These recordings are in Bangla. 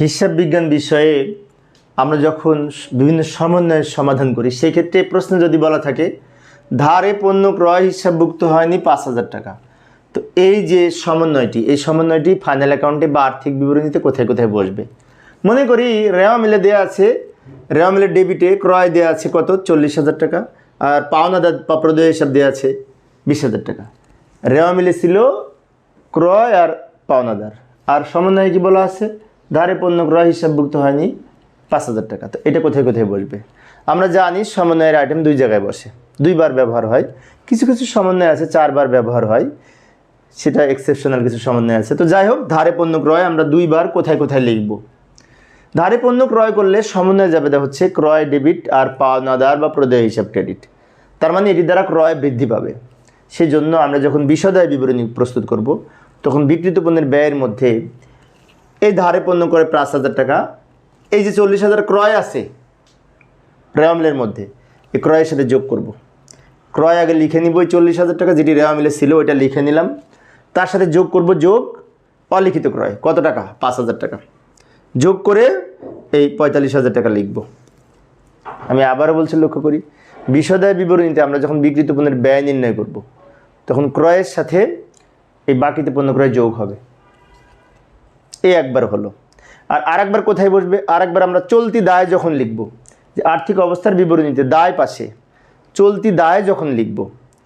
হিসাব বিজ্ঞান বিষয়ে আমরা যখন বিভিন্ন সমন্বয়ের সমাধান করি, সেই ক্ষেত্রে প্রশ্ন যদি বলা থাকে, ধারে পণ্য ক্রয় হিসাবভুক্ত হয়নি পাঁচ হাজার টাকা। তো এই যে সমন্বয়টি, এই সমন্বয়টি ফাইনাল অ্যাকাউন্টে বা আর্থিক বিবরণীতে কোথায় কোথায় বসবে? মনে করি রেওয়া মিলে দেওয়া আছে, রেওয়া মিলের ডেবিটে ক্রয় দেওয়া আছে কত? চল্লিশ হাজার টাকা। আর পাওনাদার বা প্রদেয় হিসাব দেওয়া আছে বিশ হাজার টাকা। রেওয়া মিলে ছিল ক্রয় আর পাওনাদার আর সমন্বয়ে কি বলা আছে? ধারে পণ্য ক্রয় হিসাবভুক্ত হয়নি, পাঁচ হাজার টাকা। তো এটা কোথায় কোথায় বসবে? আমরা জানি সমন্বয়ের আইটেম দুই জায়গায় বসে। দুইবার ব্যবহার হয়। কিছু কিছু সমন্বয় আছে, চারবার ব্যবহার হয়। সেটা এক্সেপশনাল কিছু সমন্বয় আছে। তো যাই হোক ধারে পণ্য ক্রয় আমরা দুইবার কোথায় কোথায় লিখব। ধারে পণ্য ক্রয় করলে সমন্বয় যাবে হচ্ছে ক্রয় ডেবিট আর পাওনাদার বা প্রদেয় হিসাব ক্রেডিট তার মানে এটি দ্বারা ক্রয় বৃদ্ধি পাবে। সেই জন্য আমরা যখন বিশদায় বিবরণী প্রস্তুত করব, তখন বিক্রিত পণ্যের ব্যয়ের মধ্যে এই ধারে পণ্য করে পাঁচ হাজার টাকা। এই যে চল্লিশ হাজার ক্রয় আছে, রেওয়ামিলের মধ্যে, এই ক্রয়ের সাথে যোগ করব। ক্রয় আগে লিখে নিব ওই চল্লিশ হাজার টাকা, যেটি রেওয়ামিলে ছিল ওইটা লিখে নিলাম। তার সাথে যোগ করব যোগ অলিখিত ক্রয়, কত টাকা? পাঁচ হাজার টাকা। যোগ করে এই পঁয়তাল্লিশ হাজার টাকা লিখব। আমি আবারও বলছি, লক্ষ্য করি, বিশদায় বিবরণীতে আমরা যখন বিক্রিত পণ্যের ব্যয় নির্ণয় করব, তখন ক্রয়ের সাথে এই বাকিতে পণ্য ক্রয় যোগ হবে। এই একবার হলো। আর আরেকবার কোথায় বসবে? আরেকবার আমরা চলতি দায় যখন লিখব, যে আর্থিক অবস্থার বিবরণীতে দায় পাশে, চলতি দায় যখন লিখব,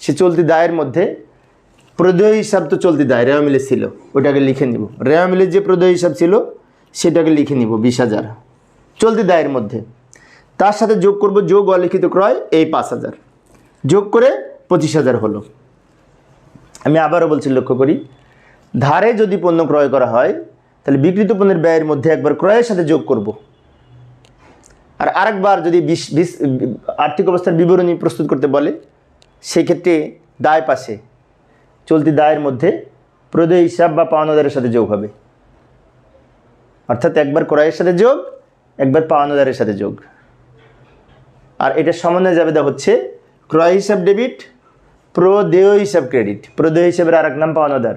সে চলতি দায়ের মধ্যে প্রদেয় হিসাব তো চলতি দায়, রেওয়া মিলে ছিল ওটাকে লিখে নিব। রেওয়া মিলের যে প্রদেয় হিসাব ছিল, সেটাকে লিখে নিব বিশ হাজার। চলতি দায়ের মধ্যে। তার সাথে যোগ করব যোগ অলিখিত ক্রয়, এই পাঁচ হাজার। যোগ করে পঁচিশ হাজার হলো। আমি আবারও বলছি, লক্ষ্য করি, ধারে যদি পণ্য ক্রয় করা হয় তাহলে বিক্রিত পণ্যের ব্যয়ের মধ্যে একবার ক্রয়ের সাথে যোগ করব। আর আরেকবার যদি আর্থিক অবস্থার বিবরণী প্রস্তুত করতে বলে সেই ক্ষেত্রে দায় পাশে চলতি দায়ের মধ্যে প্রদেয় হিসাব বা পাওনাদারের সাথে যোগ হবে। অর্থাৎ একবার ক্রয়ের সাথে যোগ, একবার পাওনাদারের সাথে যোগ। আর এটা সমন্বয় যাবে দেওয়া হচ্ছে ক্রয় হিসাব ডেবিট, প্রদেয় হিসাব ক্রেডিট। প্রদেয় হিসাবের আর এক নাম পাওনাদার।